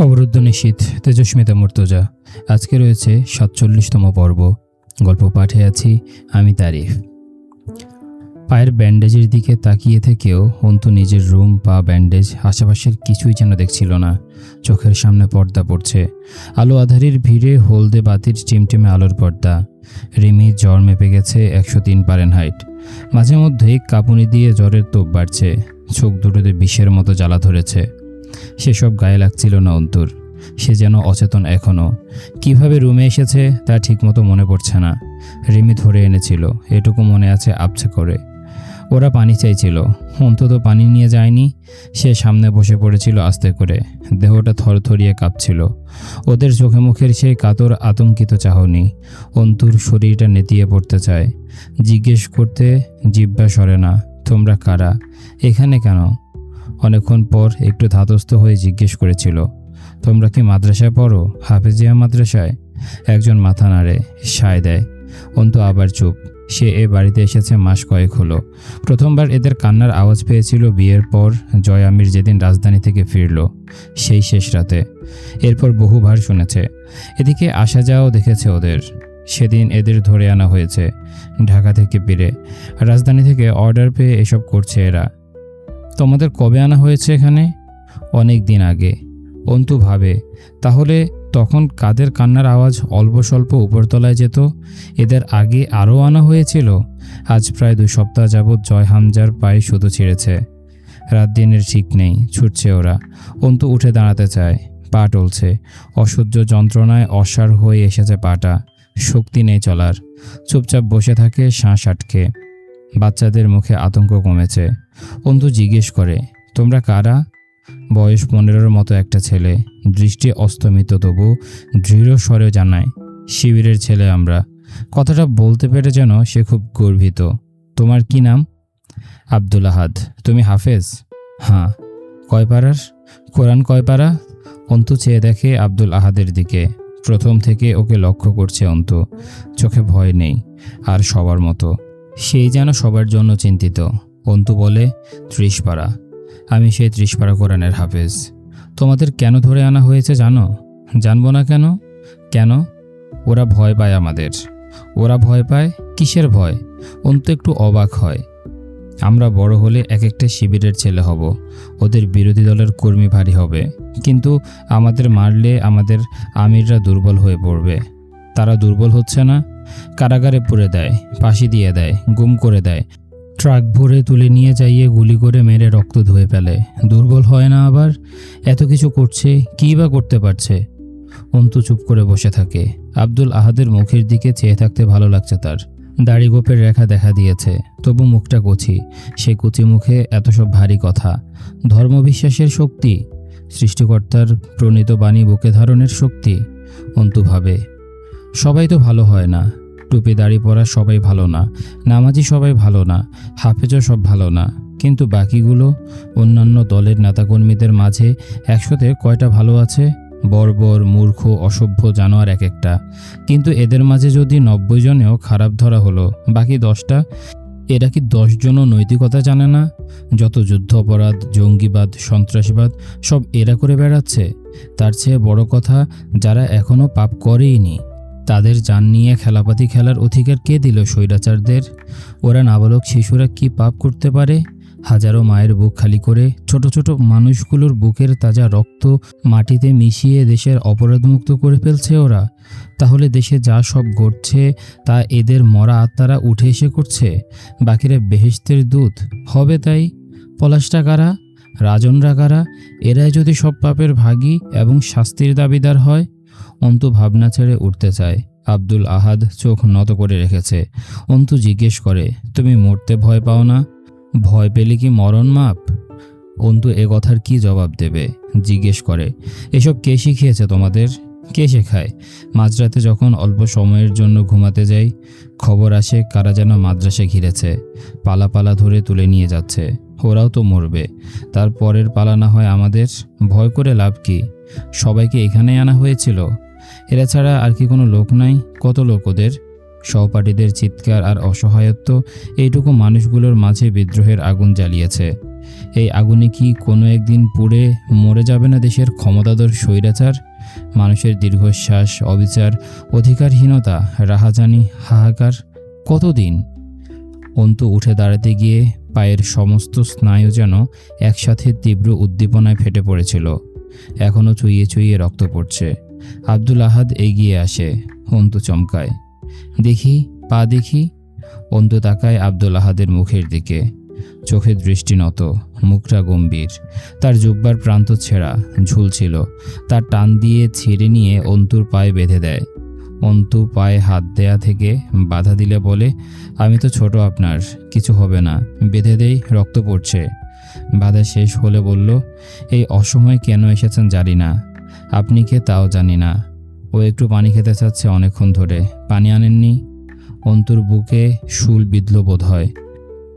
অবরুদ্ধ নিশীত তেজস্মিতা মুর্তজা। আজকে রয়েছে সাতচল্লিশতম পর্ব। গল্প পাঠে আছি আমি তারিফ। পায়ের ব্যান্ডেজের দিকে তাকিয়ে থেকেও অন্তু নিজের রুম পা ব্যান্ডেজ আশেপাশের কিছুই যেন দেখছিল না। চোখের সামনে পর্দা পড়ছে। আলো আধারির ভিড়ে হলদে বাতির চিমটিমে আলোর পর্দা। রিমি জ্বর মেপে গেছে একশো তিন পারেন হাইট মাঝে মধ্যেই কাঁপুনি দিয়ে জ্বরের তোপ বাড়ছে। চোখ দুটোতে বিষের মতো জ্বালা ধরেছে। সেসব গায়ে লাগছিল না অন্তুর। সে যেন অচেতন এখনও কীভাবে রুমে এসেছে তা ঠিকমতো মনে পড়ছে না। রিমি ধরে এনেছিল, এটুকু মনে আছে আবছে করে। ওরা পানি চাইছিল, অন্তত পানি নিয়ে যায়নি। সে সামনে বসে পড়েছিল আস্তে করে, দেহটা থরথরিয়ে কাঁপছিল। ওদের চোখে মুখের সেই কাতর আতঙ্কিত চাহনি, অন্তুর শরীরটা নেতিয়ে পড়তে চায়। জিজ্ঞেস করতে জিব্বা সরে না, তোমরা কারা? এখানে কেন? অনেকক্ষণ পর একটু ধাতস্থ হয়ে জিজ্ঞেস করেছিল, তোমরা কি মাদ্রাসায় পড়ো? হাফেজিয়া মাদ্রাসায়। একজন মাথা নাড়ে, সায় দেয়, অন্তু আবার চুপ, সে এ বাড়িতে এসেছে মাস কয়েক হলো। প্রথমবার এদের কান্নার আওয়াজ পেয়েছিল বিয়ের পর জয় আমির যেদিন রাজধানী থেকে ফিরল, সেই শেষ রাতে। এরপর বহুবার শুনেছে, এদিকে আসা যাওয়াও দেখেছে ওদের। সেদিন এদের ধরে আনা হয়েছে, ঢাকা থেকে ফিরে। রাজধানী থেকে অর্ডার পেয়ে এসব করছে এরা। তোমাদের কবে আনা হয়েছে এখানে? অনেক দিন আগে। অন্তু ভাবে, তাহলে তখন কাদের কান্নার আওয়াজ অল্প স্বল্প উপরতলায় যেত? এদের আগে আরও আনা হয়েছিল? আজ প্রায় দুই সপ্তাহ যাবৎ জয় হামজার পায়ে শুধু ছিঁড়েছে। রাত দিনের ঠিক নেই, ছুটছে ওরা। অন্তু উঠে দাঁড়াতে চায়, পা টলছে। অসহ্য যন্ত্রণায় অসার হয়ে এসেছে পাটা। শক্তি নেই চলার। চুপচাপ বসে থাকে, শ্বাস আটকে। বাচ্চাদের মুখে আতঙ্ক কমেছে। অন্তু জিজ্ঞেস করে, তোমরা কারা? বয়স পনেরোর মতো একটা ছেলে। দৃষ্টি অস্তমিত তবু দৃঢ় স্বরে জানায়, শিবিরের ছেলে আমরা। কথাটা বলতে পেরে যেন সে খুব গর্বিত। তোমার কি নাম? আব্দুল আহাদ। তুমি হাফেজ? হ্যাঁ। কয় পাড়ার? কোরআন কয় পাড়া? অন্তু চেয়ে দেখে আব্দুল আহাদের দিকে। প্রথম থেকে ওকে লক্ষ্য করছে অন্তু। চোখে ভয় নেই, আর সবার মতো। সেই যেন সবার জন্য চিন্তিত। অন্তু বলে, ত্রিশ পাড়া আমি সেই ত্রিশপাড়া কোরআনের হাফেজ। তোমাদের কেন ধরে আনা হয়েছে জানো? জানব না কেন? কেন? ওরা ভয় পায় আমাদের। ওরা ভয় পায় কিসের ভয়? অন্ত একটু অবাক হয়। আমরা বড় হলে এক একটা শিবিরের ছেলে হব। ওদের বিরোধী দলের কর্মী ভারী হবে। কিন্তু আমাদের মারলে আমাদের আমিররা দুর্বল হয়ে পড়বে। তারা দুর্বল হচ্ছে না? কারাগারে পুরে দেয়, ফাঁসি দিয়ে দেয়, গুম করে দেয়। ট্রাক ভরে তুলে নিয়ে যাইয়ে গুলি করে মেরে রক্ত ধুয়ে ফেলে। দুর্বল হয় না আবার? এত কিছু করছে, কী বা করতে পারছে? অন্তু চুপ করে বসে থাকে। আব্দুল আহাদের মুখের দিকে চেয়ে থাকতে ভালো লাগছে তার। দাড়ি গোপের রেখা দেখা দিয়েছে। তবু মুখটা কচি। সে কচি মুখে এত সব ভারী কথা। ধর্মবিশ্বাসের শক্তি? সৃষ্টিকর্তার প্রণীত বাণী বুকে ধারণের শক্তি? অন্তু ভাবে। সবাই তো ভালো হয় না। টুপি, দাড়ি পরা সবাই ভালো না। নামাজি সবাই ভালো না। হাফেজও সব ভালো না। কিন্তু বাকিগুলো অন্যান্য দলের নেতাকর্মীদের মাঝে একসাথে কয়টা ভালো আছে? বর্বর, মূর্খ, অসভ্য জানোয়ার এক একটা। কিন্তু এদের মাঝে যদি নব্বই জনেও খারাপ ধরা হলো, বাকি দশটা? এরা কি দশজনও নৈতিকতা জানে না? যত যুদ্ধ অপরাধ, জঙ্গিবাদ, সন্ত্রাসবাদ, সব এরা করে বেড়াচ্ছে। তার চেয়ে বড় কথা, যারা এখনও পাপ করেইনি। তাদের যান নিয়ে খেলাপাতি খেলার অধিকার কে দিল স্বৈরাচারদের? ওরা নাবালক শিশুরা কি পাপ করতে পারে? হাজারো মায়ের বুক খালি করে ছোট ছোট মানুষগুলোর বুকের তাজা রক্ত মাটিতে মিশিয়ে দেশের অপরাধমুক্ত করে ফেলছে ওরা। তাহলে দেশে যা সব ঘটছে, তা এদের মরা আত্মারা উঠে এসে করছে? বাকিরা বেহেস্তের দূত। হবে তাই? পলাশটা কারা? রাজনরা কারা? এরাই যদি সব পাপের ভাগী এবং শাস্তির দাবিদার হয় অন্তু ভাবনা ছেড়ে উঠতে চায়। আব্দুল আহাদ চোখ নত করে রেখেছে। অন্তু জিজ্ঞেস করে, তুমি মরতে ভয় পাও না? ভয় পেলে কি মরণ মাপ? অন্তু এ কথার কি জবাব দেবে? জিজ্ঞেস করে, এসব কে শিখিয়েছে তোমাদের? কে শেখায়? মাঝরাতে যখন অল্প সময়ের জন্য ঘুমাতে যাই, খবর আসে কারা যেন মাদ্রাসে ঘিরেছে। পালা পালা ধরে তুলে নিয়ে যাচ্ছে। ওরাও তো মরবে। তার পরের পালা না হয় আমাদের? ভয় করে লাভ কি? সবাইকে এখানেই আনা হয়েছিল? এরা ছাড়া আর কি কোনো লোক নাই। কত লোক ওদের? সহপাঠীদের চিৎকার আর অসহায়ত্ব, এইটুকু মানুষগুলোর মাঝে বিদ্রোহের আগুন জ্বালিয়েছে। এই আগুনে কি কোনো একদিন পুড়ে মরে যাবে না দেশের ক্ষমতাধর স্বৈরাচার? মানুষের দীর্ঘশ্বাস, অবিচার, অধিকারহীনতা, রাহাজানি, হাহাকার, কতদিন? অন্তু উঠে দাঁড়াতে গিয়ে পায়ের সমস্ত স্নায়ু যেন একসাথে তীব্র উদ্দীপনায় ফেটে পড়েছিল। এখনও চুইয়ে চুইয়ে রক্ত পড়ছে। আব্দুল আহাদ এগিয়ে আসে অন্তু চমকায়। দেখি, পা দেখি। অন্তু তাকায় আব্দুল আহাদের মুখের দিকে। চোখের দৃষ্টি নত, মুখটা গম্ভীর। তার জুব্বার প্রান্ত ছেঁড়া ঝুলছিল তার টান দিয়ে ছিঁড়ে নিয়ে অন্তুর পায়ে বেঁধে দেয়। অন্তু পায়ে হাত দেয়া থেকে বাধা দিলে বলে, আমি তো ছোট আপনার, কিছু হবে না। বেঁধে দেই, রক্ত পড়ছে। বাধা শেষ হলে বলল, এই অসময়ে কেন এসেছেন জানি না। আপনি কে তাও জানি না। ও একটু পানি খেতে চাচ্ছে অনেকক্ষণ ধরে। পানি আনেননি? অন্তুর বুকে শুল বিধল বোধ হয়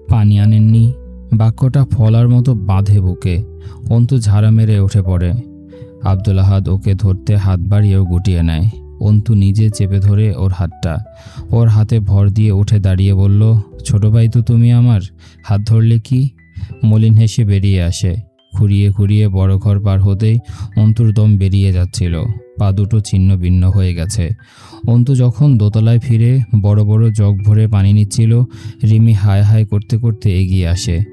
পানি আনেননি? বাক্যটা ফলার মতো বাঁধে বুকে। অন্তু ঝাড়া মেরে উঠে পড়ে। আব্দুল আহাদ ওকে ধরতে হাত বাড়িয়েও গুটিয়ে নেয়। অন্তু নিজে চেপে ধরে ওর হাতটা। ওর হাতে ভর দিয়ে উঠে দাঁড়িয়ে বলল, ছোট ভাই তো তুমি আমার। হাত ধরলে কি? মলিন হেসে বেরিয়ে আসে। খুঁড়িয়ে খুঁড়িয়ে বড় ঘর পার হতেই অন্তর্দম দম বেরিয়ে যাচ্ছিল। পা দুটো ছিন্ন ভিন্ন হয়ে গেছে। অন্তু যখন দোতলায় ফিরে বড় বড় জগ ভরে পানি নিচ্ছিল, রিমি হায় হায় করতে করতে এগিয়ে আসে।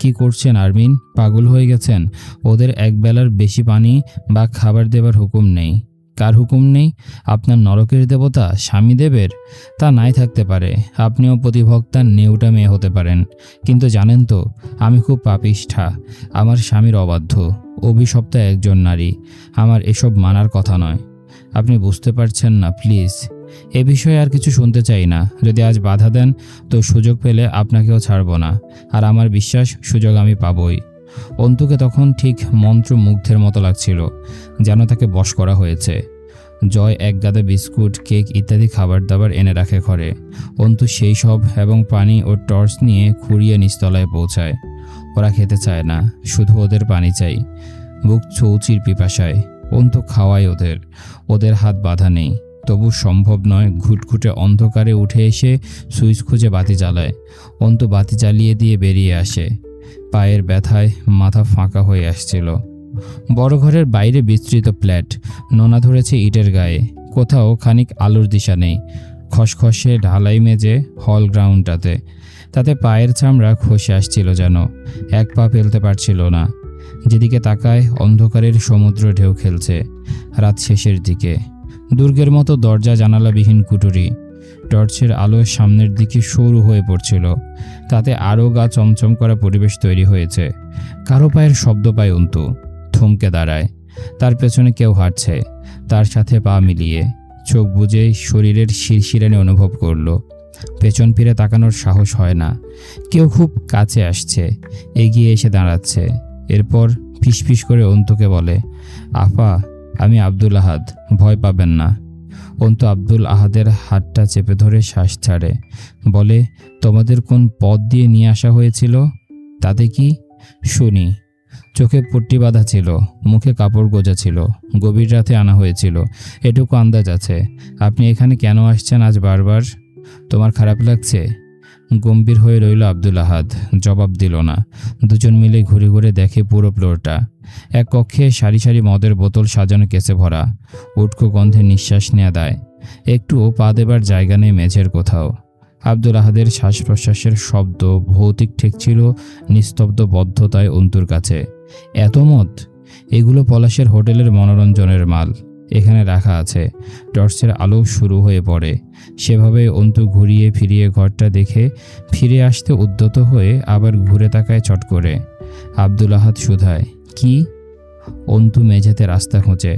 কি করছেন আরমিন? পাগল হয়ে গেছেন? ওদের একবেলার বেশি পানি বা খাবার দেবার হুকুম নেই। কার হুকুম নেই? আপনার নরকের দেবতা স্বামী দেবের? তা নাই থাকতে পারে। আপনিও প্রতিভক্তার নেউটা মেয়ে হতে পারেন। কিন্তু জানেন তো, আমি খুব পাপিষ্ঠা। আমার স্বামীর অবাধ্য। অভিশপ্ত একজন নারী। আমার এসব মানার কথা নয়। আপনি বুঝতে পারছেন না, প্লিজ। এ বিষয়ে আর কিছু শুনতে চাই না। যদি আজ বাধা দেন, তো সুযোগ পেলে আপনাকেও ছাড়ব না। আর আমার বিশ্বাস, সুযোগ আমি পাবই। অন্তুকে তখন ঠিক মন্ত্রমুগ্ধের মতো লাগছিল, যেন তাকে বশ করা হয়েছে। জয় এক গাদা বিস্কুট, কেক ইত্যাদি খাবার দাবার এনে রাখে ঘরে। অন্তু সেই সব এবং পানি ও টর্চ নিয়ে খুঁড়িয়ে নিচতলায় পৌঁছায়। ওরা খেতে চায় না, শুধু ওদের পানি চাই। বুক চৌচির পিপাসায়। অন্তু খাওয়ায় ওদের। ওদের হাত বাধা নেই। তবু সম্ভব নয় ঘুটঘুটে অন্ধকারে উঠে এসে সুইচ খুঁজে বাতি জ্বালায়। অন্তু বাতি জ্বালিয়ে দিয়ে বেরিয়ে আসে। পায়ের ব্যথায় মাথা ফাঁকা হয়ে আসছিল। বড় ঘরের বাইরে বিস্তৃত প্ল্যাট নোনা ধরেছে ইটের গায়ে, কোথাও খানিক আলোর দিশা নেই। খসখসে ঢালাই মেজে হল গ্রাউন্ডটাতে, তাতে পায়ের চামড়া খসে আসছিল যেন, এক পা ফেলতে পারছিল না। যেদিকে তাকায় অন্ধকারের সমুদ্র ঢেউ খেলছে, রাত শেষের দিকে। দুর্গের মতো দরজা জানালাবিহীন কুটুরি টর্চের আলো সামনের দিকে সরু হয়ে পড়ছিল। তাতে আরও গা চমচম করা পরিবেশ তৈরি হয়েছে। কারও পায়ের শব্দ পায় অন্তু। থমকে দাঁড়ায়। তার পেছনে কেউ হাঁটছে। তার সাথে পা মিলিয়ে চোখ বুজে শরীরের শিরশিরানি অনুভব করল। পেছন ফিরে তাকানোর সাহস হয় না। কেউ খুব কাছে আসছে। এগিয়ে এসে দাঁড়াচ্ছে। এরপর ফিসফিস করে অন্তুকে বলে, আফা, আমি আব্দুল আহাদ। ভয় পাবেন না। অন্তু আব্দুল আহাদের হাতটা চেপে ধরে শ্বাস ছাড়ে। বলে, তোমাদের কোন পথ দিয়ে নিয়ে আসা হয়েছিল? তাতে কি? শুনি। চোখে পট্টি বাঁধা ছিল, মুখে কাপড় গোজা ছিল, গভীর রাতে আনা হয়েছিল। এটুকু আন্দাজ আছে। আপনি এখানে কেন আসছেন আজ বারবার? তোমার খারাপ লাগছে? গম্ভীর হয়ে রইল আব্দুল আহাদ। জবাব দিল না। দুজন মিলে ঘুরে ঘুরে দেখে পুরো ফ্লোরটা। এক কক্ষে সারি সারি মদের বোতল সাজানো কেসে ভরা। উটকো গন্ধে নিঃশ্বাস নেওয়া দেয়। একটুও পা দেবার জায়গা নেই মেঝের কোথাও। আব্দুল আহাদের শ্বাস প্রশ্বাসের শব্দ ভৌতিক ঠেকছিল নিস্তব্ধ বদ্ধতায় অন্তুর কাছে। এত মদ? এগুলো পলাশের হোটেলের মনোরঞ্জনের মাল। এখানে রাখা আছে। টর্চের আলো শুরু হয়ে পড়ে। সেভাবে অন্তু ঘুরিয়ে ফিরিয়ে ঘরটা দেখে ফিরে আসতে উদ্যত হয়ে আবার ঘুরে তাকায় চট করে। আব্দুল আহাদ শুধায় কি? অন্তু মেঝেতে রাস্তা খোঁজে।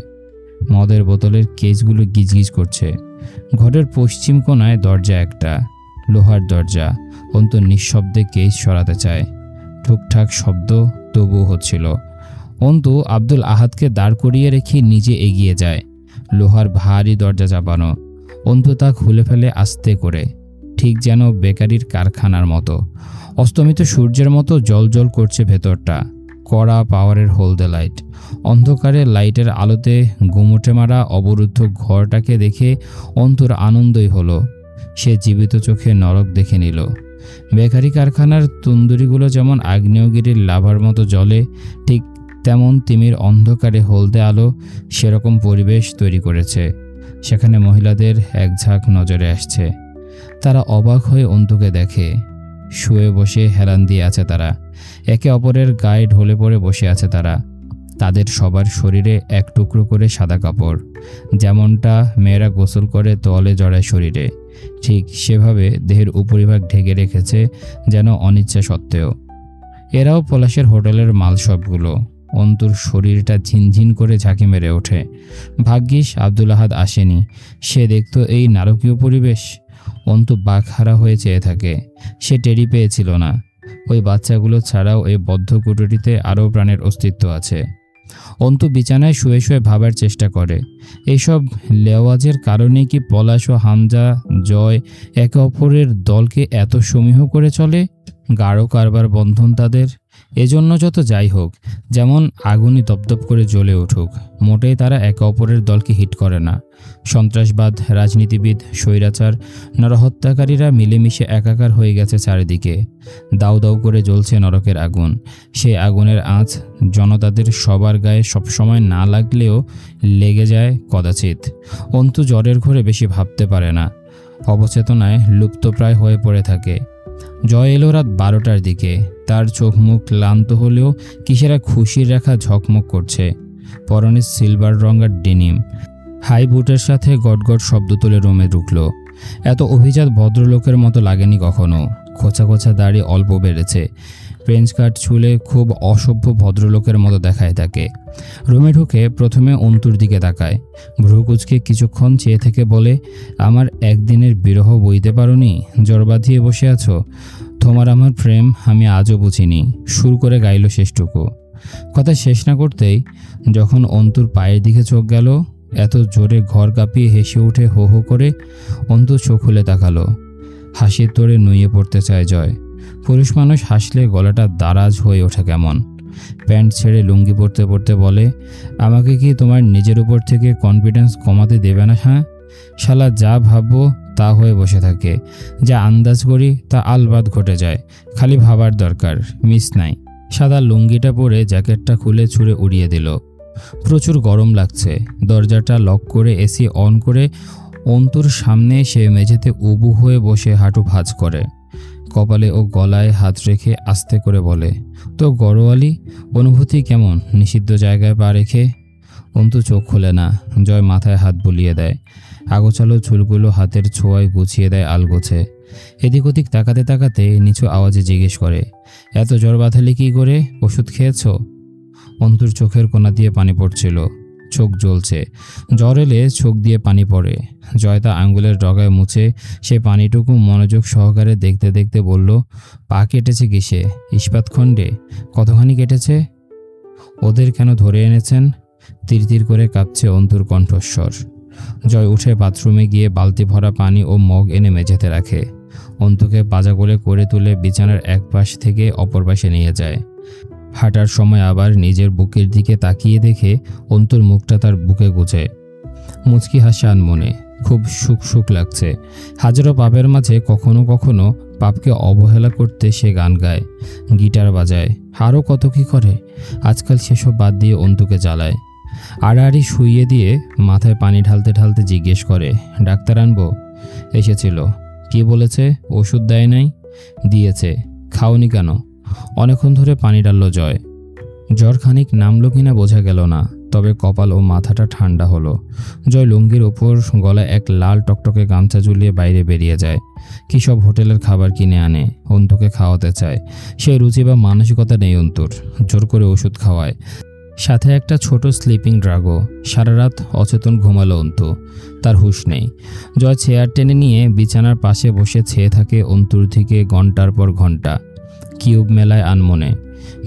মদের বোতলের কেসগুলো গিজগিজ করছে। ঘরের পশ্চিম কোণায় দরজা একটা, লোহার দরজা। অন্তু নিঃশব্দে কেস সরাতে চায়। ঠুকঠাক শব্দ তবুও হচ্ছিল। অন্তু আব্দুল আহাদকে দাঁড় করিয়ে রেখে নিজে এগিয়ে যায়। লোহার ভারী দরজা চাপানো। অন্তু তা খুলে ফেলে আস্তে করে। ঠিক যেন বেকারির কারখানার মতো। অস্তমিত সূর্যের মতো জল করছে ভেতরটা। কড়া পাওয়ারের হলদে লাইট। অন্ধকারে লাইটের আলোতে গুমুটে মারা অবরুদ্ধ ঘরটাকে দেখে অন্তুর আনন্দই হলো। সে জীবিত চোখে নরক দেখে নিল। বেকারি কারখানার তন্দুরিগুলো যেমন আগ্নেয়গিরির লাভার মতো জলে ঠিক তেমন তিমির অন্ধকারে হলদে আলো সেরকম পরিবেশ তৈরি করেছে। সেখানে মহিলাদের এক ঝাঁক নজরে আসছে। তারা অবাক হয়ে অন্তুকে দেখে। শুয়ে বসে হেলান দিয়ে আছে তারা। একে অপরের গায়ে ঢলে পড়ে বসে আছে তারা। তাদের সবার শরীরে এক টুকরো করে সাদা কাপড়। যেমনটা মেয়েরা গোসল করে তোয়ালে জড়ায় শরীরে। ঠিক সেভাবে দেহের উপরিভাগ ঢেকে রেখেছে যেন অনিচ্ছা সত্ত্বেও। এরাও পলাশের হোটেলের মাল সবগুলো। অন্তুর শরীরটা ঝিনঝিন করে ঝাঁকি মেরে ওঠে। ভাগ্যিস আব্দুল আহাদ আসেনি। সে দেখতো এই নারকীয় পরিবেশ। অন্তু বাঘহারা হয়ে চেয়ে থাকে। সে টেরি পেয়েছিল না। ওই বাচ্চাগুলো ছাড়াও এই বদ্ধ কুটুরিতে আরও প্রাণের অস্তিত্ব আছে। অন্তু বিছানায় শুয়ে শুয়ে ভাবার চেষ্টা করে। এইসব লেওয়াজের কারণে কি পলাশ ও হামজা, জয় একে অপরের দলকে এত সমীহ করে চলে? গাঢ় কারবার বন্ধন তাদের? এজন্য যত যাই হোক, যেমন আগুনই দপদপ করে জ্বলে উঠুক, মোটেই তারা একে অপরের দলকে হিট করে না। সন্ত্রাসবাদ, রাজনীতিবিদ, স্বৈরাচার, নরহত্যাকারীরা মিলেমিশে একাকার হয়ে গেছে চারিদিকে। দাউ দাউ করে জ্বলছে নরকের আগুন। সেই আগুনের আঁচ জনতাদের সবার গায়ে সবসময় না লাগলেও লেগে যায় কদাচিৎ। অন্তু জ্বরের ঘরে বেশি ভাবতে পারে না। অবচেতনায় লুপ্তপ্রায় হয়ে পড়ে থাকে। জয় এলো রাত বারোটার দিকে। তার চোখ মুখ ক্লান্ত হলেও কিসেরা খুশির রেখা ঝকমক করছে। পরনে সিলভার রঙের ডেনিম। হাই বুটের সাথে গটগট শব্দ তুলে রোমে ঢুকল। এত অভিজাত ভদ্রলোকের মতো লাগেনি কখনো। খোঁচা খোঁচা দাড়ি অল্প বেড়েছে। ফ্রেঞ্চ কাট ছুলে খুব অসভ্য ভদ্রলোকের মতো দেখায় তাকে। রুমে ঢুকে প্রথমে অন্তুর দিকে তাকায়। ভ্রুকুচকে কিছুক্ষণ চেয়ে থেকে বলে, আমার একদিনের বিরহ বইতে পারোনি? জ্বর বাঁধিয়ে বসে আছো? তোমার আমার প্রেম আমি আজও বুঝিনি। সুর করে গাইল শেষটুকু। কথা শেষ না করতেই যখন অন্তুর পায়ের দিকে চোখ গেল, এত জোরে ঘর কাঁপিয়ে হেসে উঠে হো হো করে অন্তু চোখ খুলে তাকালো। হাসির তোড়ে নুয়ে পড়তে চায় জয়। পুরুষ মানুষ হাসলে গলাটা দারাজ হয়ে ওঠে কেমন? প্যান্ট ছেড়ে লুঙ্গি পরতে পরতে বলে, আমাকে কি তোমার নিজের উপর থেকে কনফিডেন্স কমাতে দেবে না হ্যাঁ? শালা যা ভাববো তা হয়ে বসে থাকে। যা আন্দাজ করি তা আলবাদ ঘটে যায়। খালি ভাবার দরকার, মিস নাই। সাদা লুঙ্গিটা পরে জ্যাকেটটা খুলে ছুঁড়ে উড়িয়ে দিল। প্রচুর গরম লাগছে। দরজাটা লক করে এসি অন করে অন্তুর সামনে সে মেঝেতে উবু হয়ে বসে হাঁটু ভাঁজ করে। কপালে ও গলায় হাত রেখে আস্তে করে বলে, তো গড়োয়ালি অনুভূতি কেমন? নিষিদ্ধ জায়গায় পা রেখে? অন্তু চোখ খোলে না, জয় মাথায় হাত বুলিয়ে দেয়। আগোছালো চুলগুলো হাতের ছোঁয়ায় গুছিয়ে দেয় আলগোছে। এদিক ওদিক তাকাতে তাকাতে নিচু আওয়াজে জিজ্ঞেস করে, এত জ্বর বাঁধালে কী করে? ওষুধ খেয়েছো? অন্তুর চোখের কোনা দিয়ে পানি পড়ছিল। চোখ জ্বলছে। জ্বর এলে চোখ দিয়ে পানি পড়ে। জয়তা আঙ্গুলের ডগায় মুছে সে পানিটুকু মনোযোগ সহকারে দেখতে দেখতে বলল, পা কেটেছে কিসে? ইস্পাত খণ্ডে? কতখানি কেটেছে? ওদের কেন ধরে এনেছেন? তীর তীর করে কাঁপছে অন্তুর কণ্ঠস্বর। জয় উঠে বাথরুমে গিয়ে বালতি ভরা পানি ও মগ এনে মেঝেতে রাখে। অন্তুকে করে করে তুলে বিছানার এক পাশ থেকে অপর পাশে নিয়ে যায়। হাঁটার সময় আবার নিজের বুকের দিকে তাকিয়ে দেখে অন্তর মুখটা তার বুকে গুছে মুচকি হাসে আনমনে। খুব সুখ সুখ লাগছে। হাজারো পাপের মাঝে কখনো কখনো পাপকে অবহেলা করতে সে গান গায়, গিটার বাজায়। আরও কত কি করে? আজকাল সেসব বাদ দিয়ে অন্তুকে জ্বালায়। আড়াআড়ি শুইয়ে দিয়ে মাথায় পানি ঢালতে ঢালতে জিজ্ঞেস করে, ডাক্তার আনব? এসেছিল। কি বলেছে? ওষুধ দেয় নাই? দিয়েছে। খাওনি কেন? অনেকক্ষণ ধরে পানি ডালল জয়। জ্বর খানিক নামলো কিনা বোঝা গেল না, তবে কপাল ও মাথাটা ঠান্ডা হলো। জয় লুঙ্গির ওপর গলায় এক লাল টকটকে গামছা ঝুলিয়ে বাইরে বেরিয়ে যায়। কী সব হোটেলের খাবার কিনে আনে, অন্তুকে খাওয়াতে চায়। সেই রুচি বা মানসিকতা নেই অন্তুর, জোর করে ওষুধ খাওয়ায়। সাথে একটা ছোট স্লিপিং ড্রাগও সারা রাত অচেতন ঘুমালো অন্তু। তার হুঁশ নেই। জয় চেয়ার টেনে নিয়ে বিছানার পাশে বসে ছেয়ে থাকে অন্তুর দিকে ঘণ্টার পর ঘণ্টা। কিউব মেলায় আনমনে।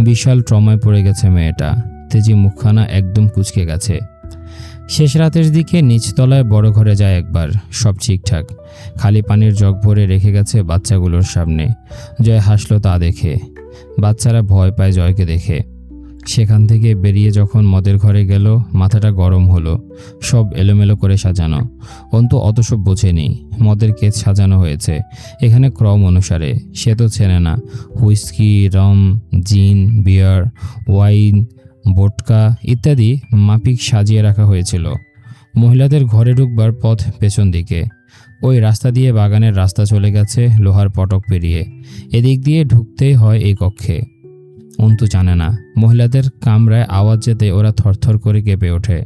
বিশাল ট্রমায় পড়ে গেছে মেয়েটা। তেজি মুখখানা একদম কুচকে গেছে। শেষ রাতের দিকে নিচতলায় বড় ঘরে যায় একবার, সব ঠিকঠাক। খালি পানির জগ ভরে রেখে গেছে বাচ্চাগুলোর সামনে। জয় হাসলো তা দেখে। বাচ্চারা ভয় পায় জয়কে দেখে। সেখান থেকে বেরিয়ে যখন মদের ঘরে গেল, মাথাটা গরম হলো। সব এলোমেলো করে সাজানো। অন্তু অত সব বোঝেনি। মদের কেস সাজানো হয়েছে। এখানে ক্রম অনুসারে। সে তো চেনে না। হুইস্কি, রম, জিন, বিয়ার, ওয়াইন, বোটকা ইত্যাদি মাপিক সাজিয়ে রাখা হয়েছিল। মহিলাদের ঘরে ঢুকবার পথ পেছন দিকে। ওই রাস্তা দিয়ে বাগানের রাস্তা চলে গেছে, লোহার পটক পেরিয়ে। এদিক দিয়ে ঢুকতেই হয় এই কক্ষে। অন্তু জানে না। মহিলাদের কামরায় আওয়াজ যেতে ওরা থরথর করে কেঁপে ওঠে।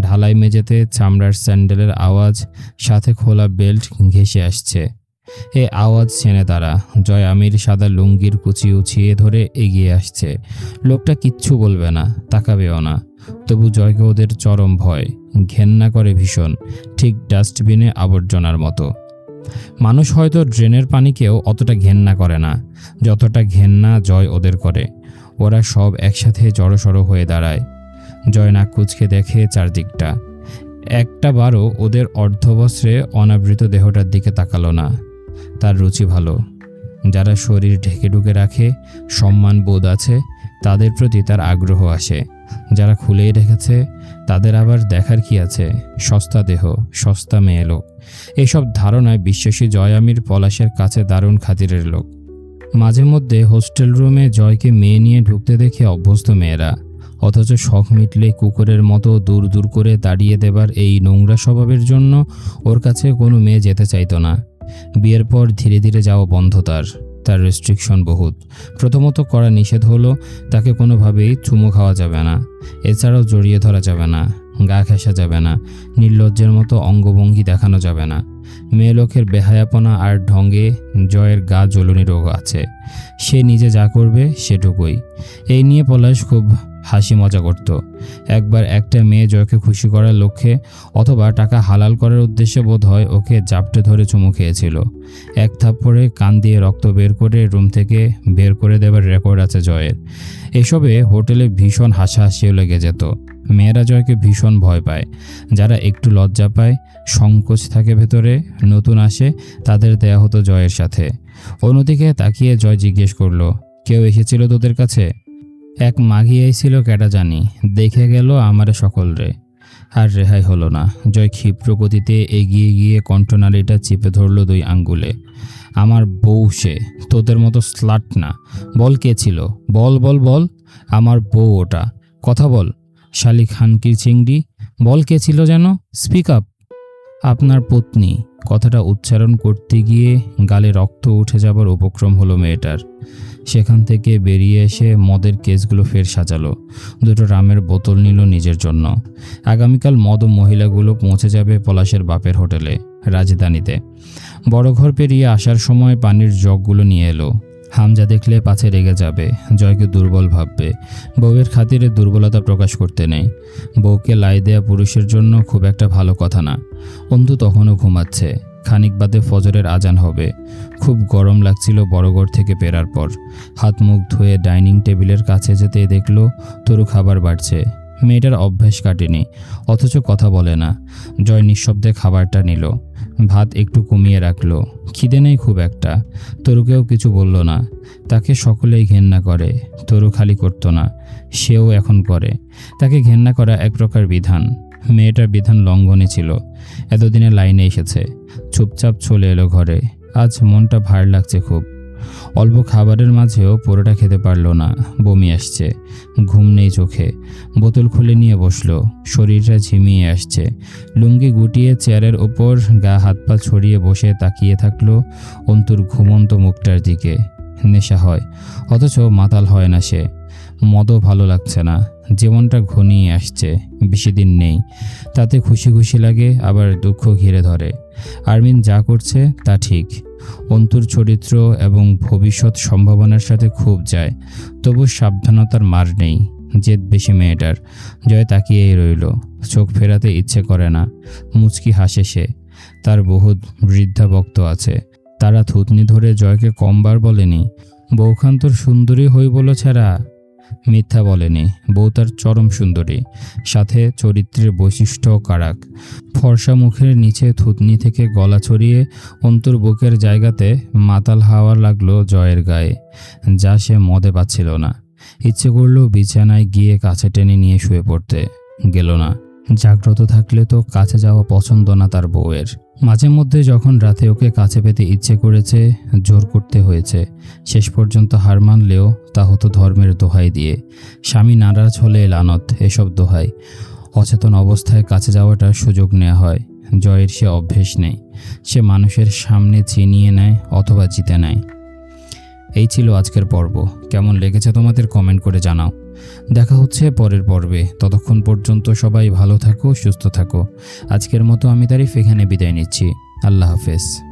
ঢালাই মেঝেতে চামড়ার স্যান্ডেলের আওয়াজ, সাথে খোলা বেল্ট ঘেঁষে আসছে। এ আওয়াজ চেনে তারা। জয় আমির সাদা লুঙ্গির কুচি উছিয়ে ধরে এগিয়ে আসছে। লোকটা কিচ্ছু বলবে না, তাকাবেও না। তবু জয়কে ওদের চরম ভয়। ঘেন্না করে ভীষণ। ঠিক ডাস্টবিনে আবর্জনার মতো। মানুষ হয়তো ড্রেনের পানিকেও অতটা ঘেন্না করে না, যতটা ঘেন্না জয় ওদের করে। ওরা সব একসাথে জড়সড় হয়ে দাঁড়ায়। জয় নাক কুচকে দেখে চারদিকটা। একটা বারও ওদের অর্ধবস্ত্রে অনাবৃত দেহটার দিকে তাকালো না। তার রুচি ভালো। যারা শরীর ঢেকে ঢুকে রাখে, সম্মান বোধ আছে, তাদের প্রতি তার আগ্রহ আসে। যারা খুলেই রেখেছে তাদের আবার দেখার কি আছে? সস্তা দেহ, সস্তা মেয়ে লোক। এসব ধারণায় বিশ্বাসী জয়ামির পলাশের কাছে দারুণ খাতিরের লোক। মাঝে মধ্যে হোস্টেল রুমে জয়কে মেয়ে নিয়ে ঢুকতে দেখে অভ্যস্ত মেয়েরা। অথচ শখ মিটলে কুকুরের মতো দূর দূর করে দাঁড়িয়ে দেবার এই নোংরা স্বভাবের জন্য ওর কাছে কোনো মেয়ে যেতে চাইতো না। বিয়ের পর ধীরে ধীরে যাওয়া বন্ধ তার। তার রেস্ট্রিকশন বহুত। প্রথমত করা নিষেধ হলো, তাকে কোনোভাবেই চুমু খাওয়া যাবে না। এছাড়াও জড়িয়ে ধরা যাবে না, গা ঘেঁষা যাবে না, নির্লজ্জের মতো অঙ্গভঙ্গি দেখানো যাবে না। মেয়ে লোকের বেহায়াপনা আর ঢঙ্গে জয়ের গা জ্বলনি রোগ আছে। সে নিজে যা করবে সেটুকুই। এই নিয়ে পলাশ খুব হাসি মজা করত। একবার একটা মেয়ে জয়কে খুশি করার লক্ষ্যে অথবা টাকা হালাল করার উদ্দেশ্যে বোধ হয় ওকে জাপটে ধরে চুমু খেয়েছিল। এক থাপ্পড়ে কান দিয়ে রক্ত বের করে রুম থেকে বের করে দেবার রেকর্ড আছে জয়ের। এসবে হোটেলে ভীষণ হাসাহাসিও লেগে যেত। মেয়েরা জয়কে ভীষণ ভয় পায়। যারা একটু লজ্জা পায়, সংকোচ থাকে ভেতরে, নতুন আসে, তাদের দেয়া হতো জয়ের সাথে। অন্যদিকে তাকিয়ে জয় জিজ্ঞেস করল, কেউ এসেছিল তোদের কাছে? এক মাঘি আইছিল কেটা জানি, দেখে গেল আমারে সকল রে আর রেহাই হলো না। জয় ক্ষিপ্র গতিতে এগিয়ে গিয়ে কণ্ঠনালীটা চিপে ধরলো দুই আঙ্গুলে। আমার বউ সে, তোদের মতো স্লাট না। বল কে ছিল? বল বল বল। আমার বউ ওটা। কথা বল। শালিক খানকির চিংড়ি? বল কে ছিল যেন? Speak up. আপনার পত্নী। কথাটা উচ্চারণ করতে গিয়ে গালে রক্ত উঠে যাবার উপক্রম হলো মেয়েটার। সেখান থেকে বেরিয়ে এসে মদের কেসগুলো ফের সাজালো। দুটো রামের বোতল নিল নিজের জন্য। আগামীকাল মদ ও মহিলাগুলো পৌঁছে যাবে পলাশের বাপের হোটেলে, রাজধানীতে। বড় ঘর পেরিয়ে আসার সময় পানির জগগুলো নিয়ে এলো। হামজা দেখলে পাছে রেগে যাবে, জয়কে দুর্বল ভাববে, বউয়ের খাতিরে দুর্বলতা প্রকাশ করতে নেই। বউকে লাই দেয়া পুরুষের জন্য খুব একটা ভালো কথা না। অন্তু তখনও ঘুমাচ্ছে। খানিক বাদে ফজরের আজান হবে। খুব গরম লাগছিল বড়ঘর থেকে পেরার পর। হাত মুখ ধুয়ে ডাইনিং টেবিলের কাছে যেতে দেখল, তরু খাবার বাড়ছে। মেয়েটার অভ্যাস কাটেনি, অথচ কথা বলে না। জয় নিঃশব্দে খাবারটা নিল। ভাত একটু কমিয়ে রাখল। খিদে নেই খুব একটা। তরুকেও কিছু বলল না। তাকে সকলেই ঘেন্না করে। তরু খালি করতো না। সেও এখন করে। তাকে ঘেন্না করা এক প্রকার বিধান। মেয়েটার বিধান লঙ্ঘনে ছিল। এতদিনে লাইনে এসেছে। চুপচাপ চলে এলো ঘরে। আজ মনটা ভার লাগছে খুব। অল্প খাবারের মাঝেও পুরোটা খেতে পারল না। বমি আসছে। ঘুম নেই চোখে। বোতল খুলে নিয়ে বসল। শরীরটা ঝিমিয়ে আসছে। লুঙ্গি গুটিয়ে চেয়ারের ওপর গা হাত পা ছড়িয়ে বসে তাকিয়ে থাকল অন্তুর ঘুমন্ত মুখটার দিকে। নেশা হয়। অথচ মাতাল হয় না সে। মদও ভালো লাগছে না। জীবনটা ঘনিয়ে আসছে। বেশি দিন নেই। তাতে খুশি খুশি লাগে, আবার দুঃখ ঘিরে ধরে। আরমিন যা করছে তা ঠিক। অন্তুর চরিত্র এবং ভবিষ্যৎ সম্ভাবনার সাথে খুব যায়, তবু সাবধানতার মার নেই, জেদ বেশি মেয়েটার। জয় তাকিয়েই রইল, চোখ ফেরাতে ইচ্ছে করে না, মুচকি হাসে সে। তার বহুত বৃদ্ধা ভক্ত আছে, তারা থুতনি ধরে জয়কে কমবার বলেনি, বৌখান তোর সুন্দরী হই বলো ছাড়া মিথ্যা বলেনি। বউ তার চরম সুন্দরী, সাথে চরিত্রের বৈশিষ্ট্য কারাক। ফর্সা মুখের নিচে থুতনি থেকে গলা ছড়িয়ে অন্তর বুকের জায়গাতে মাতাল হাওয়া লাগল জয়ের গায়ে, যা সে মদে পাচ্ছিল না। ইচ্ছে করল বিছানায় গিয়ে কাছে টেনে নিয়ে শুয়ে পড়তে। গেল না। জাগ্রত থাকলে তো কাছে যাওয়া পছন্দ না তার বউয়ের। মাঝে মধ্যে যখন রাতে ওকে কাছে পেতে ইচ্ছে করেছে, জোর করতে হয়েছে। শেষ পর্যন্ত হার মানলেও তা হতো ধর্মের দোহাই দিয়ে। স্বামী নারাজ হলে লানত এসব দোহাই। অচেতন অবস্থায় কাছে যাওয়াটা সুযোগ নেওয়া হয়। জয়ের সে অভ্যেস নেই। সে মানুষের সামনে চিনিয়ে নেয় অথবা জিতে নেয়। এই ছিল আজকের পর্ব। কেমন লেগেছে তোমাদের কমেন্ট করে জানাও। দেখা হচ্ছে পরের পর্বে। ততক্ষণ পর্যন্ত সবাই ভালো থাকো, সুস্থ থাকো। আজকের মতো আমি তারিফ এখানে বিদায় নিচ্ছি। আল্লাহ হাফেজ।